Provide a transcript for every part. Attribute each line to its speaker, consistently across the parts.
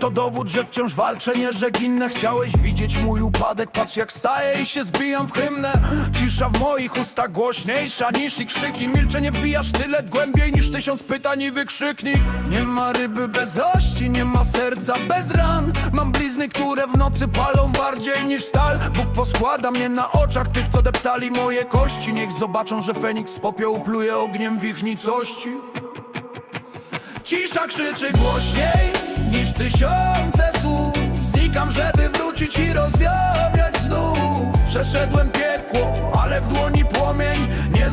Speaker 1: to dowód, że wciąż walczę, nie że ginę. Chciałeś widzieć mój upadek, patrz jak staję i się zbijam w hymnę. Cisza w moich ustach głośniejsza niż ich krzyki Milczenie wbijasz tyle głębiej niż tysiąc pytań i wykrzyknik. Nie ma ryby bez ości, nie ma serca bez ran. Mam blizny, które w nocy palą bardziej niż stal. Bóg poskłada mnie na oczach tych, co deptali moje kości. Niech zobaczą, że Feniks z popiołu pluje ogniem w ich nicości Cisza krzyczy głośniej niż tysiące słów. Znikam, żeby wrócić i rozwiawiać znów. Przeszedłem piekło, ale w dłoni płomień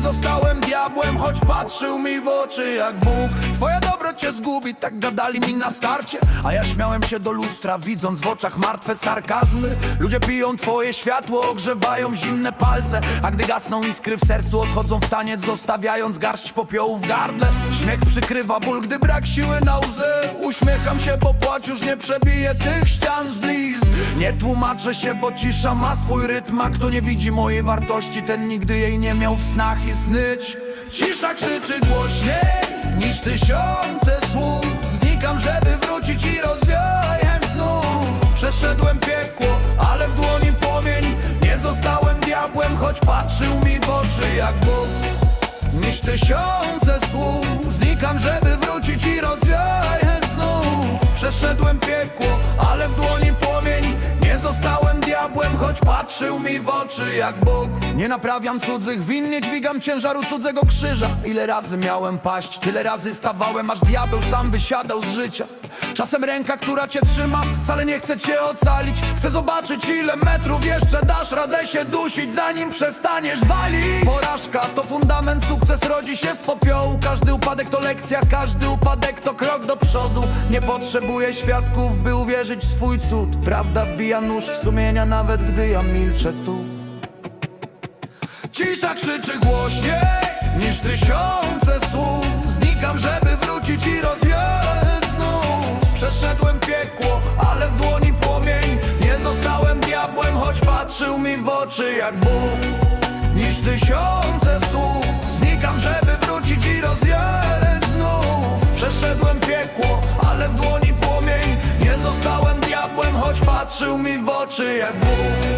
Speaker 1: Zostałem diabłem, choć patrzył mi w oczy jak Bóg. Twoja dobroć cię zgubi, tak gadali mi na starcie. A ja śmiałem się do lustra, widząc w oczach martwe sarkazmy. Ludzie piją twoje światło, ogrzewają zimne palce. A gdy gasną iskry w sercu, odchodzą w taniec Zostawiając garść popiołu w gardle. Śmiech przykrywa ból, gdy brak siły na łzę Uśmiecham się, bo płacz już nie przebije tych ścian z blizn Nie tłumaczę się, bo cisza ma swój rytm A kto nie widzi mojej wartości, ten nigdy jej nie miał w snach i snyć Cisza krzyczy głośniej niż tysiące słów. Znikam, żeby wrócić i rozwiać znów Przeszedłem piekło, ale w dłoni płomień. Nie zostałem diabłem, choć patrzył mi w oczy jak Bóg. Niż tysiące słów. Znikam, żeby wrócić i rozwiać znów Przeszedłem piekło, dijo choć patrzył mi w oczy jak Bóg. Nie naprawiam cudzych win, nie dźwigam ciężaru cudzego krzyża. Ile razy miałem paść, tyle razy stawałem Aż diabeł sam wysiadał z życia. Czasem ręka, która cię trzyma Wcale nie chce cię ocalić. Chcę zobaczyć ile metrów jeszcze dasz radę się dusić Zanim przestaniesz walić. Porażka to fundament, sukces rodzi się z popiołu. Każdy upadek to lekcja, każdy upadek to krok do przodu. Nie potrzebuję świadków, by uwierzyć w swój cud. Prawda wbija nóż w sumienia, nawet gdy ja milczę tu. Cisza krzyczy głośniej niż tysiące słów. Znikam, żeby wrócić i rozwiać znów Przeszedłem piekło, ale w dłoni płomień. Nie zostałem diabłem, choć patrzył mi w oczy jak Bóg. Niż tysiące słów. Znikam, żeby wrócić i rozwiać znów Przeszedłem piekło, ale w dłoni płomień. Nie zostałem diabłem, choć patrzył mi w oczy jak Bóg